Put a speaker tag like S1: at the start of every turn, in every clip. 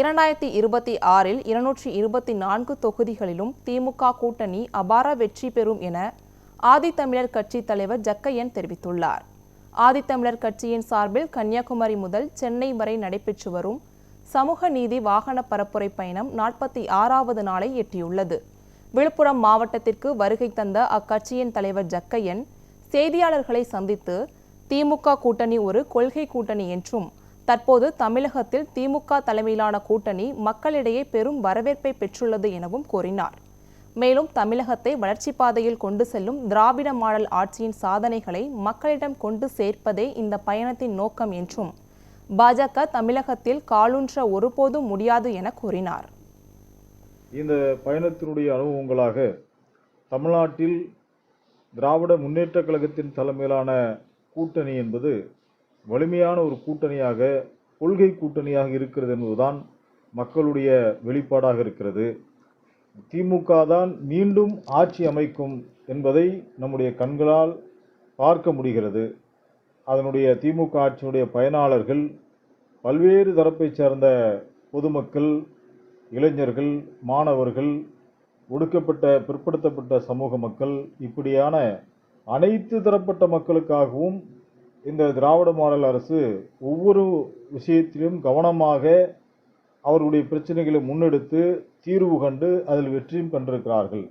S1: இரண்டாயிரத்தி இருபத்தி ஆறில் இருநூற்றி இருபத்தி நான்கு தொகுதிகளிலும் திமுக கூட்டணி அபார வெற்றி பெறும் என ஆதித்தமிழர் கட்சி தலைவர் ஜக்கையன் தெரிவித்துள்ளார். ஆதித்தமிழர் கட்சியின் சார்பில் கன்னியாகுமரி முதல் சென்னை வரை நடைபெற்று வரும் சமூக நீதி வாகன பரப்புரை பயணம் நாற்பத்தி ஆறாவது நாளை எட்டியுள்ளது. விழுப்புரம் மாவட்டத்திற்கு வருகை தந்த அக்கட்சியின் தலைவர் ஜக்கையன் செய்தியாளர்களை சந்தித்து திமுக கூட்டணி ஒரு கொள்கை கூட்டணி என்றும் தற்போது தமிழகத்தில் திமுக தலைமையிலான கூட்டணி மக்களிடையே பெரும் வரவேற்பை பெற்றுள்ளது எனவும் கூறினார். மேலும் தமிழகத்தை வளர்ச்சிப் பாதையில் கொண்டு செல்லும் திராவிட மாடல் ஆட்சியின் சாதனைகளை மக்களிடம் கொண்டு சேர்ப்பதே இந்த பயணத்தின் நோக்கம் என்றும் பாஜக தமிழகத்தில் காலூன்ற ஒருபோதும் முடியாது என கூறினார்.
S2: இந்த பயணத்தினுடைய அனுபவங்களாக தமிழ்நாட்டில் திராவிட முன்னேற்ற கழகத்தின் தலைமையிலான கூட்டணி என்பது வலிமையான ஒரு கூட்டணியாக கொள்கை கூட்டணியாக இருக்கிறது என்பதுதான் மக்களுடைய வெளிப்பாடாக இருக்கிறது. திமுக தான் மீண்டும் ஆட்சி அமைக்கும் என்பதை நம்முடைய கண்களால் பார்க்க முடிகிறது. அதனுடைய திமுக ஆட்சியினுடைய பயனாளர்கள் பல்வேறு தரப்பைச் சேர்ந்த பொதுமக்கள் இளைஞர்கள் மாணவர்கள் ஒடுக்கப்பட்ட பிற்படுத்தப்பட்ட சமூக மக்கள் இப்படியான அனைத்து தரப்பட்ட மக்களுக்காகவும் இந்த திராவிட மாடல் அரசு ஒவ்வொரு விஷயத்திலும் கவனமாக அவர்களுடைய பிரச்சனைகளை முன்னெடுத்து தீர்வு கண்டு அதில் வெற்றியும் கண்டிருக்கிறார்கள்.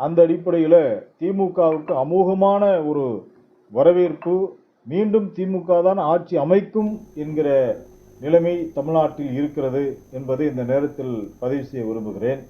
S2: அந்த அடிப்படையில் திமுகவுக்கு அமோகமான ஒரு வரவேற்பு மீண்டும் திமுக தான் ஆட்சி அமைக்கும் என்கிற நிலைமை தமிழ்நாட்டில் இருக்கிறது என்பதை இந்த நேரத்தில் பதிவு செய்ய விரும்புகிறேன்.